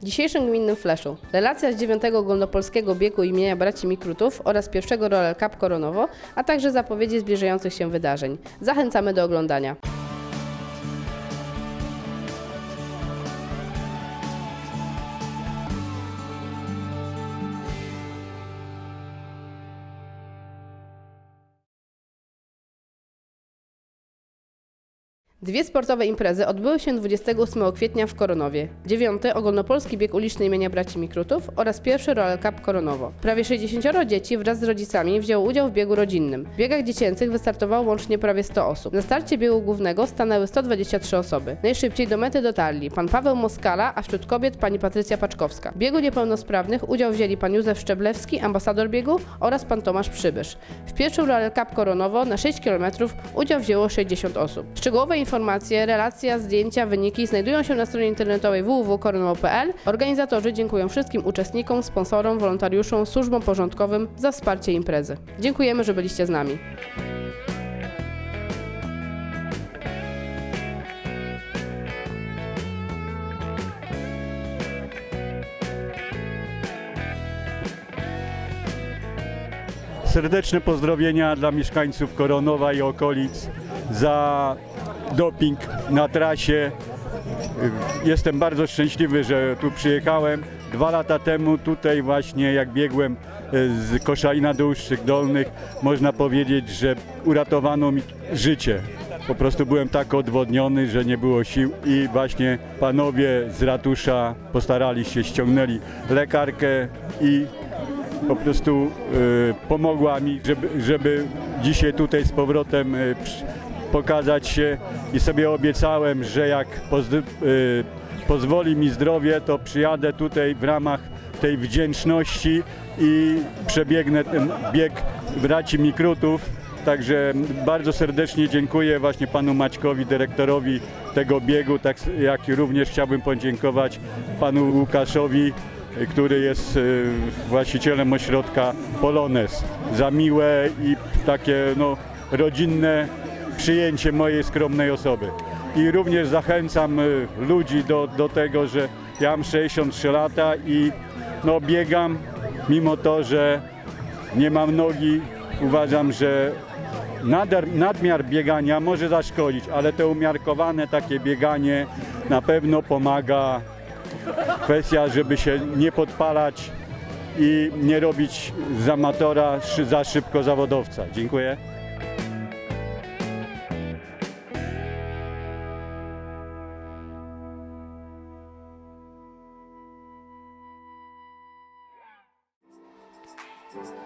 W dzisiejszym gminnym fleszu relacja z 9 ogólnopolskiego biegu imienia braci Mikrutów oraz pierwszego Royal Cup Koronowo, a także zapowiedzi zbliżających się wydarzeń. Zachęcamy do oglądania. Dwie sportowe imprezy odbyły się 28 kwietnia w Koronowie. Dziewiąty ogólnopolski bieg uliczny imienia braci Mikrutów oraz pierwszy Royal Cup Koronowo. Prawie 60 dzieci wraz z rodzicami wzięło udział w biegu rodzinnym. W biegach dziecięcych wystartowało łącznie prawie 100 osób. Na starcie biegu głównego stanęły 123 osoby. Najszybciej do mety dotarli pan Paweł Moskala, a wśród kobiet pani Patrycja Paczkowska. W biegu niepełnosprawnych udział wzięli pan Józef Szczeblewski, ambasador biegu oraz pan Tomasz Przybysz. W pierwszym Royal Cup Koronowo na 6 km udział wzięło 60 osób. Szczegółowe informacje, relacja, zdjęcia, wyniki znajdują się na stronie internetowej www.koronowo.pl. Organizatorzy dziękują wszystkim uczestnikom, sponsorom, wolontariuszom, służbom porządkowym za wsparcie imprezy. Dziękujemy, że byliście z nami. Serdeczne pozdrowienia dla mieszkańców Koronowa i okolic za doping na trasie. Jestem bardzo szczęśliwy, że tu przyjechałem. Dwa lata temu tutaj właśnie jak biegłem e, z Koszalina do Ustrzyk Dolnych, można powiedzieć, że uratowano mi życie. Po prostu byłem tak odwodniony, że nie było sił i właśnie panowie z ratusza postarali się, ściągnęli lekarkę i po prostu e, pomogła mi, żeby, żeby dzisiaj tutaj z powrotem przy- pokazać się i sobie obiecałem, że jak e, pozwoli mi zdrowie, to przyjadę tutaj w ramach tej wdzięczności i przebiegnę ten bieg braci Mikrutów. Także bardzo serdecznie dziękuję właśnie panu Maćkowi, dyrektorowi tego biegu, tak jak i również chciałbym podziękować panu Łukaszowi, który jest e, właścicielem ośrodka Polones, za miłe i takie no, rodzinne przyjęcie mojej skromnej osoby. I również zachęcam e, ludzi do, do tego, że ja mam 63 lata i no, biegam, mimo to, że nie mam nogi, uważam, że nadar, nadmiar biegania może zaszkodzić, ale to umiarkowane takie bieganie na pewno pomaga kwestia, żeby się nie podpalać i nie robić z amatora za szybko zawodowca. Dziękuję. Thank